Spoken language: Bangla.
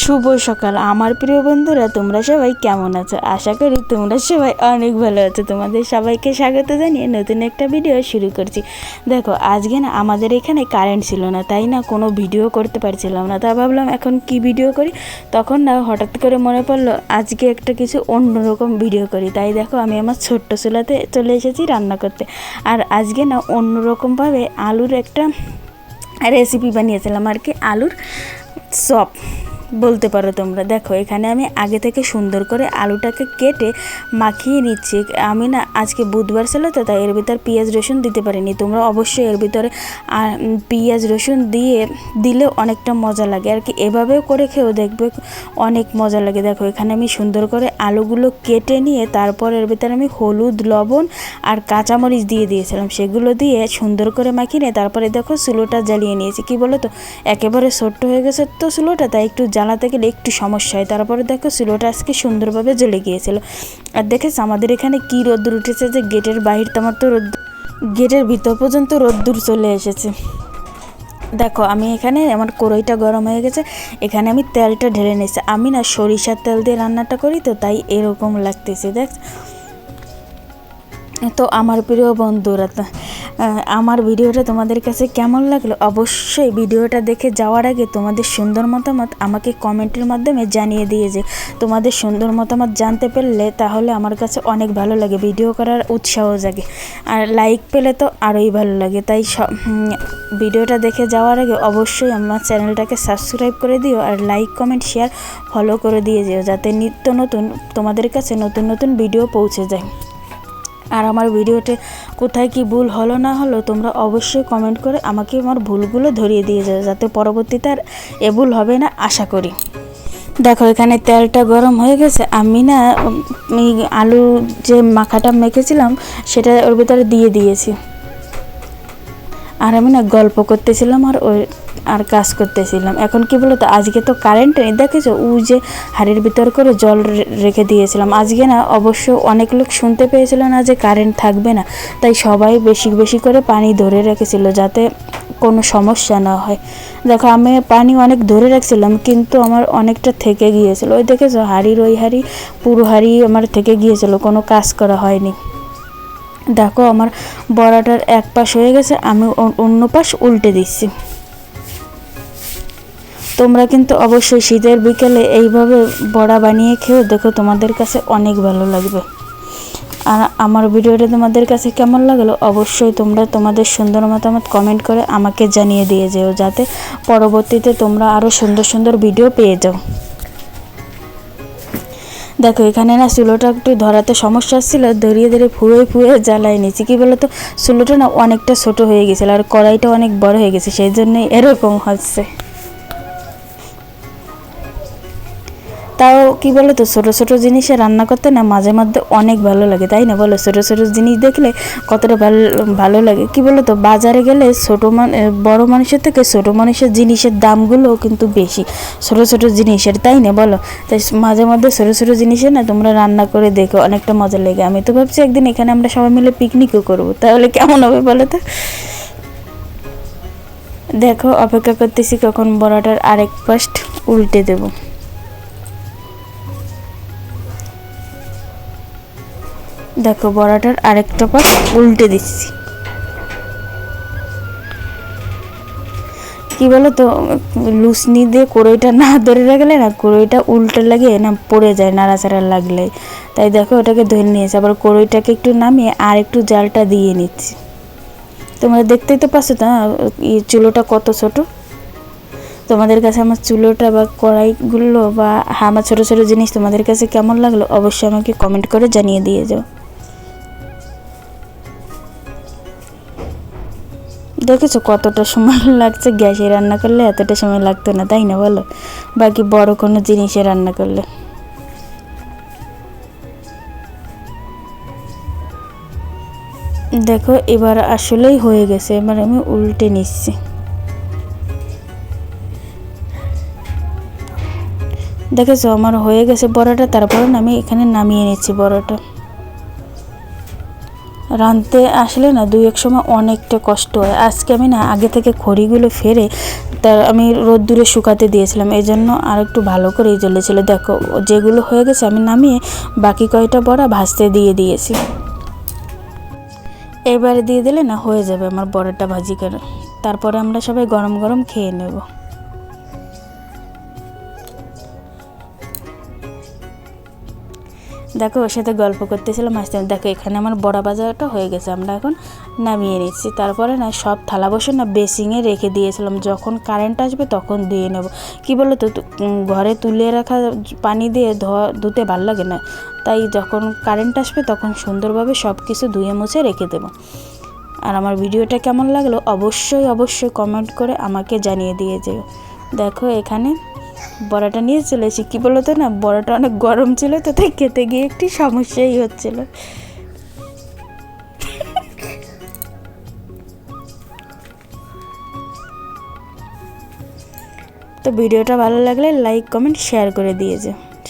শুভ সকাল। আমার প্রিয় বন্ধুরা, তোমরা সবাই কেমন আছো? আশা করি তোমরা সবাই অনেক ভালো আছো। তোমাদের সবাইকে স্বাগত জানিয়ে নতুন একটা ভিডিও শুরু করছি। দেখো, আজকে না আমাদের এখানে কারেন্ট ছিল না, তাই না কোনো ভিডিও করতে পারছিলাম না। তা ভাবলাম এখন কি ভিডিও করি? তখন না হঠাৎ করে মনে পড়ল, আজকে একটা কিছু অন্যরকম ভিডিও করি। তাই দেখো, আমি আমার ছোট্ট চুলাতে চলে এসেছি রান্না করতে। আর আজকে না অন্যরকমভাবে আলুর একটা রেসিপি বানিয়েছিলাম আর কি, আলুর চপ। বলতে পারো তোমরা। দেখো, এখানে আমি আগে থেকে সুন্দর করে আলুটাকে কেটে মাখিয়ে নিচ্ছি। আমি না, আজকে বুধবার ছিল তো, তাই এর ভিতর পেঁয়াজ রসুন দিতে পারিনি। তোমরা অবশ্যই এর ভিতরে পেঁয়াজ রসুন দিয়ে দিলে অনেকটা মজা লাগে। আর কি, এভাবেও করে খেয়েও দেখবে অনেক মজা লাগে। দেখো, এখানে আমি সুন্দর করে আলুগুলো কেটে নিয়ে, তারপর এর ভিতরে আমি হলুদ, লবণ আর কাঁচামরিচ দিয়ে দিয়েছিলাম। সেগুলো দিয়ে সুন্দর করে মাখিয়ে নিয়ে, তারপরে দেখো, চুলোটা জ্বালিয়ে নিয়েছি। কি বলো তো? একেবারে ছোট্ট হয়ে গেছে তো চুলোটা, তাই একটু জ্বালাতে গেলে একটু সমস্যা হয়। তারপরে দেখো চুলোটা আজকে সুন্দরভাবে জ্বলে গিয়েছিল। আর দেখেছ আমাদের এখানে কি রোদ্দুর উঠেছে যে গেটের বাহির তোমার তো রোদ গেটের ভিতর পর্যন্ত রোদ্দুর চলে এসেছে। দেখো, আমি এখানে, আমার কড়াইটা গরম হয়ে গেছে, এখানে আমি তেলটা ঢেলে নিয়েছি। আমি না সরিষার তেল দিয়ে রান্নাটা করি তো, তাই এরকম লাগতেছে, দেখ। তো আমার প্রিয় বন্ধুরা আমার ভিডিওটা তোমাদের কাছে কেমন লাগল? অবশ্যই ভিডিওটা দেখে যাওয়ার আগে তোমাদের সুন্দর মতামত আমাকে কমেন্টের মাধ্যমে জানিয়ে দিয়ে যে তোমাদের সুন্দর মতামত জানতে পারলে তাহলে আমার কাছে অনেক ভালো লাগে, ভিডিও করার উৎসাহ জাগে। আর লাইক পেলে তো আরোই ভালো লাগে। তাই সব ভিডিওটা দেখে যাওয়ার আগে অবশ্যই আমার চ্যানেলটাকে সাবস্ক্রাইব করে দিও আর লাইক কমেন্ট শেয়ার ফলো করে দিয়ে যেও, যাতে নিত্য নতুন তোমাদের কাছে নতুন নতুন ভিডিও পৌঁছে যায়। আর আমার ভিডিওতে কোথায় কি ভুল হলো না হলো তোমরা অবশ্যই কমেন্ট করে আমাকে আমার ভুলগুলো ধরিয়ে দিয়ে যাও, যাতে পরবর্তীতে আর এ ভুল হবে না, আশা করি। দেখো, এখানে তেলটা গরম হয়ে গেছে। আমি না আলু যে মাখাটা মেখেছিলাম, সেটা ওর ভিতরে দিয়ে দিয়েছি। আর আমি না গল্প করতেছিলাম আর ওই আর কাজ করতেছিলাম। এখন কি বলতো, আজকে তো কারেন্ট নেই। দেখেছ, ও যে হাড়ির ভিতর করে জল রেখে দিয়েছিলাম। আজকে না অবশ্য অনেক লোক শুনতে পেয়েছিল না যে কারেন্ট থাকবে না। তাই সবাই বেশি বেশি করে পানি ধরে রেখেছিল যাতে কোনো সমস্যা না হয়। দেখো, আমি পানি অনেক ধরে রাখছিলাম, কিন্তু আমার অনেকটা থেকে গিয়েছিল। ওই দেখেছ, হাড়ির ওই হাড়ি, পুরো হাড়ি আমার থেকে গিয়েছিল। কোনো কাজ করা হয়নি। দেখো, আমার বড়াটার এক পাশ হয়ে গেছে, আমি অন্য পাশ উল্টে দিচ্ছি। তোমরা কিন্তু অবশ্যই শীতের বিকেলে এইভাবে বড়া বানিয়ে খেয়েও দেখো তোমাদের কাছে অনেক ভালো লাগবে। আর আমার ভিডিওটা তোমাদের কাছে কেমন লাগল অবশ্যই তোমরা তোমাদের সুন্দর মতামত কমেন্ট করে আমাকে জানিয়ে দিয়ে যেও, যাতে পরবর্তীতে তোমরা আরও সুন্দর সুন্দর ভিডিও পেয়ে যাও। দেখো, এখানে না চুলোটা একটু ধরাতে সমস্যা ছিল, ধরিয়ে ধরে ফুয়ে ফুয়ে জ্বালাই নিয়েছি। কি বলতো? চুলোটা না অনেকটা ছোট হয়ে গেছিল আর কড়াইটা অনেক বড় হয়ে গেছে, সেই জন্যই এরকম হচ্ছে। তাও কি বলো তো ছোটো ছোটো জিনিসে রান্না করতে না মাঝে মধ্যে অনেক ভালো লাগে, তাই না? বলো, ছোটো ছোটো জিনিস দেখলে কতটা ভালো ভালো লাগে। কি বলো তো বাজারে গেলে ছোটো বড় মানুষের থেকে ছোটো মানুষের জিনিসের দামগুলো কিন্তু বেশি। ছোটো ছোটো জিনিসের, তাই না? বলো, তাই মাঝে মধ্যে ছোটো ছোটো জিনিসে না তোমরা রান্না করে দেখো, অনেকটা মজা লাগে। আমি তো ভাবছি একদিন এখানে আমরা সবাই মিলে পিকনিকও করব, তাহলে কেমন হবে বলো তো? দেখো, অপেক্ষা করতেছি কখন বড়াটার আরেক পাস্ট উল্টে দেবো। দেখো বড়াটার আরেকটা পাশ উল্টে দিচ্ছি। কি বলো তো লুসনি দিয়ে কড়ইটা না ধরে রাখলে না কড়ইটা উল্টে লাগে না পড়ে যায় নাড়াচাড়া লাগলে। তাই দেখো ওটাকে ধরে নিয়েছি। আবার কড়ইটাকে একটু নামিয়ে আর একটু জালটা দিয়ে নিচ্ছি। তোমরা দেখতেই তো পাচ্ছ না, চুলোটা কত ছোট। তোমাদের কাছে আমার চুলোটা বা কড়াইগুলো বা আমার ছোটো ছোটো জিনিস তোমাদের কাছে কেমন লাগল অবশ্যই আমাকে কমেন্ট করে জানিয়ে দিয়ে যাও। দেখেছ কতটা সময় লাগছে গ্যাসে রান্না করলে? এতটা সময় লাগতো না, তাই না বলো? বাকি বড় কোনো জিনিসে রান্না করলে। দেখো, এবার আসলেই হয়ে গেছে, এবার আমি উল্টে নিচ্ছি। দেখেছ, আমার হয়ে গেছে বড়াটা, তারপরে আমি এখানে নামিয়ে নিচ্ছি বড়াটা। রাঁধতে আসলে না দুই এক সময় অনেকটা কষ্ট হয়। আজকে আমি না আগে থেকে খড়িগুলো ফেরে তার আমি রোদ্দুরে শুকাতে দিয়েছিলাম। এই জন্য আর একটু ভালো করেই জ্বলেছিল। দেখো, যেগুলো হয়ে গেছে আমি নামিয়ে বাকি কয়টা বড়া ভাজতে দিয়ে দিয়েছি। এবারে দিয়ে দিলে না হয়ে যাবে আমার বড়াটা ভাজি করে। তারপরে আমরা সবাই গরম গরম খেয়ে নেব। দেখো, ওর সাথে গল্প করতেছিলাম, আসতে দেখো, এখানে আমার বড়া বাজারটা হয়ে গেছে, আমরা এখন নামিয়ে নিচ্ছি। তারপরে না, সব থালা বসে না বেসিংয়ে রেখে দিয়েছিলাম, যখন কারেন্ট আসবে তখন দিয়ে নেব। কি বলো তো ঘরে তুলে রাখা পানি দিয়ে ধোয়া, ধুতে ভালো লাগে না। তাই যখন কারেন্ট আসবে তখন সুন্দরভাবে সব কিছু ধুয়ে মুছে রেখে দেবো। আর আমার ভিডিওটা কেমন লাগল? অবশ্যই অবশ্যই কমেন্ট করে আমাকে জানিয়ে দিয়ে যেও। দেখো, এখানে বড়াটা নিয়ে চলে এসেছি। কী বলতো না, বড়াটা অনেক গরম ছিল তো, তাই খেতে গিয়ে একটি সমস্যাই হচ্ছিল। তো ভিডিওটা ভালো লাগলে লাইক, কমেন্ট, শেয়ার করে দিয়ে দিয়েছে।